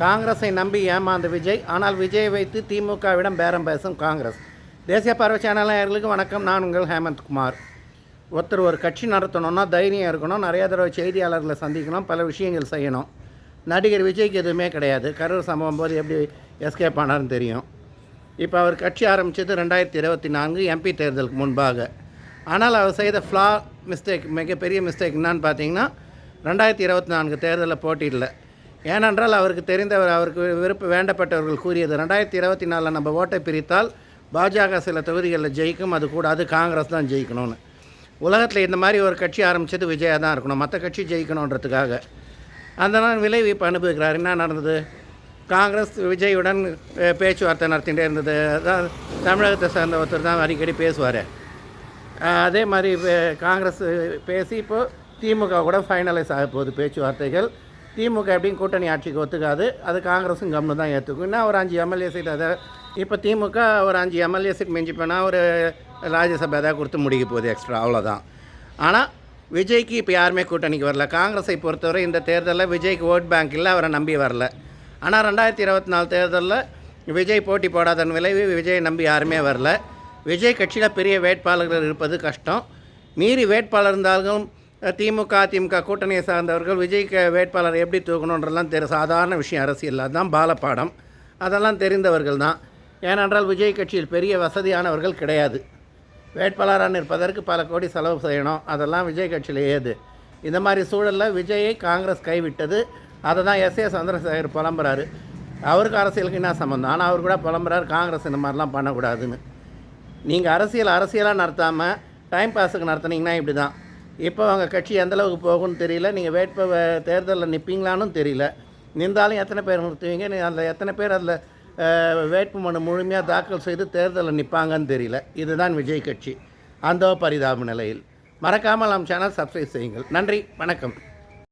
காங்கிரஸை நம்பி ஏமாந்த விஜய் ஆனால் விஜயை வைத்து திமுகவிடம் பேரம் பேசும் காங்கிரஸ். தேசிய பார்வை சேனலாளர்களுக்கு வணக்கம். நான் உங்கள் ஹேமந்த் குமார். ஒருத்தர் ஒரு கட்சி நடத்தணும்னா தைரியம் இருக்கணும். நிறையா தடவை செய்தியாளர்களை சந்திக்கணும். பல விஷயங்கள் செய்யணும். நடிகர் விஜய்க்கு எதுவுமே கிடையாது. கரூர் சம்பவம் போது எப்படி எஸ்கேப் ஆனார்னு தெரியும். இப்போ அவர் கட்சி ஆரம்பித்தது ரெண்டாயிரத்தி இருபத்தி நான்கு எம்பி தேர்தலுக்கு முன்பாக. ஆனால் அவர் செய்த ஃப்ளா மிஸ்டேக் மிகப்பெரிய மிஸ்டேக் என்னன்னு பார்த்தீங்கன்னா ரெண்டாயிரத்தி இருபத்தி நான்கு தேர்தலில் போட்டியிடல. ஏனென்றால் அவருக்கு தெரிந்தவர் அவருக்கு விருப்ப வேண்டப்பட்டவர்கள் கூறியது. ரெண்டாயிரத்தி இருபத்தி நாலில் நம்ம ஓட்டை பிரித்தால் பாஜக சில தொகுதிகளில் ஜெயிக்கும். அது கூடாது காங்கிரஸ் தான் ஜெயிக்கணும்னு. உலகத்தில் இந்த மாதிரி ஒரு கட்சி ஆரம்பித்தது விஜயா தான் இருக்கணும். மற்ற கட்சி ஜெயிக்கணுன்றதுக்காக. அந்த நாள் விளைவிப்பு அனுபவிக்கிறார். என்ன நடந்தது? காங்கிரஸ் விஜயுடன் பேச்சுவார்த்தை நடத்திகிட்டே இருந்தது. அதான் தமிழகத்தை சேர்ந்த ஒருத்தர் தான் அடிக்கடி பேசுவார். அதே மாதிரி காங்கிரஸ் பேசி இப்போது திமுக கூட ஃபைனலைஸ் ஆக போகுது பேச்சுவார்த்தைகள். திமுக எப்படியும் கூட்டணி ஆட்சிக்கு ஒத்துக்காது. அது காங்கிரஸும் கம்னு தான் ஏற்றுக்கும் இன்னும் ஒரு அஞ்சு எம்எல்ஏ சீட் அதை இப்போ திமுக ஒரு அஞ்சு எம்எல்ஏ சீட் மிஞ்சி போனால் ஒரு ராஜ்யசபா ஏதாவது கொடுத்து முடிக்க போகுது எக்ஸ்ட்ரா அவ்வளோதான் ஆனால் விஜய்க்கு இப்போ யாருமே கூட்டணிக்கு வரல. காங்கிரஸை பொறுத்தவரை இந்த தேர்தலில் விஜய்க்கு ஓட் பேங்க் இல்லை அவரை நம்பி வரல. ஆனால் ரெண்டாயிரத்தி இருபத்தி நாலு தேர்தலில் விஜய் போட்டி போடாதன் விளைவு விஜயை நம்பி யாருமே வரல. விஜய் கட்சியில் பெரிய வேட்பாளர்கள் இருப்பது கஷ்டம். மீறி வேட்பாளர் இருந்தாலும் திமுக அதிமுக கூட்டணியை சார்ந்தவர்கள் விஜய்க்கு வேட்பாளர் எப்படி தூக்கணுன்றலாம் தெரி சாதாரண விஷயம் அரசியல். அதுதான் பாலப்பாடம். அதெல்லாம் தெரிந்தவர்கள் தான். ஏனென்றால் விஜய் கட்சியில் பெரிய வசதியானவர்கள் கிடையாது. வேட்பாளராக நிற்பதற்கு பல கோடி செலவு செய்யணும். அதெல்லாம் விஜய் கட்சியில் ஏது. இந்த மாதிரி சூழலில் விஜயை காங்கிரஸ் கைவிட்டது. அதை தான் எஸ். ஏ. சந்திரசேகர் புலம்புறாரு. அவருக்கு அரசியலுக்கு என்ன சம்மந்தம் ஆனால் அவர் கூட புலம்புறாரு. காங்கிரஸ் இந்த மாதிரிலாம் பண்ணக்கூடாதுன்னு. நீங்கள் அரசியல் அரசியலாக நடத்தாமல் டைம் பாஸுக்கு நடத்துனீங்கன்னா இப்படி தான் இப்போ அவங்க கட்சி எந்தளவுக்கு போகும்னு தெரியல. நீங்கள் வேட்பு தேர்தலில் நிற்பீங்களான்னு தெரியல. நின்றாலும் எத்தனை பேர் நிறுத்துவீங்க? நீங்கள் அதில் எத்தனை பேர் அதில் வேட்பு மனு முழுமையாக தாக்கல் செய்து தேர்தலில் நிற்பாங்கன்னு தெரியல. இதுதான் விஜய் கட்சி. அந்த பரிதாப நிலையில். மறக்காமல் நம் சேனல் சப்ஸ்கிரைப் செய்யுங்கள். நன்றி வணக்கம்.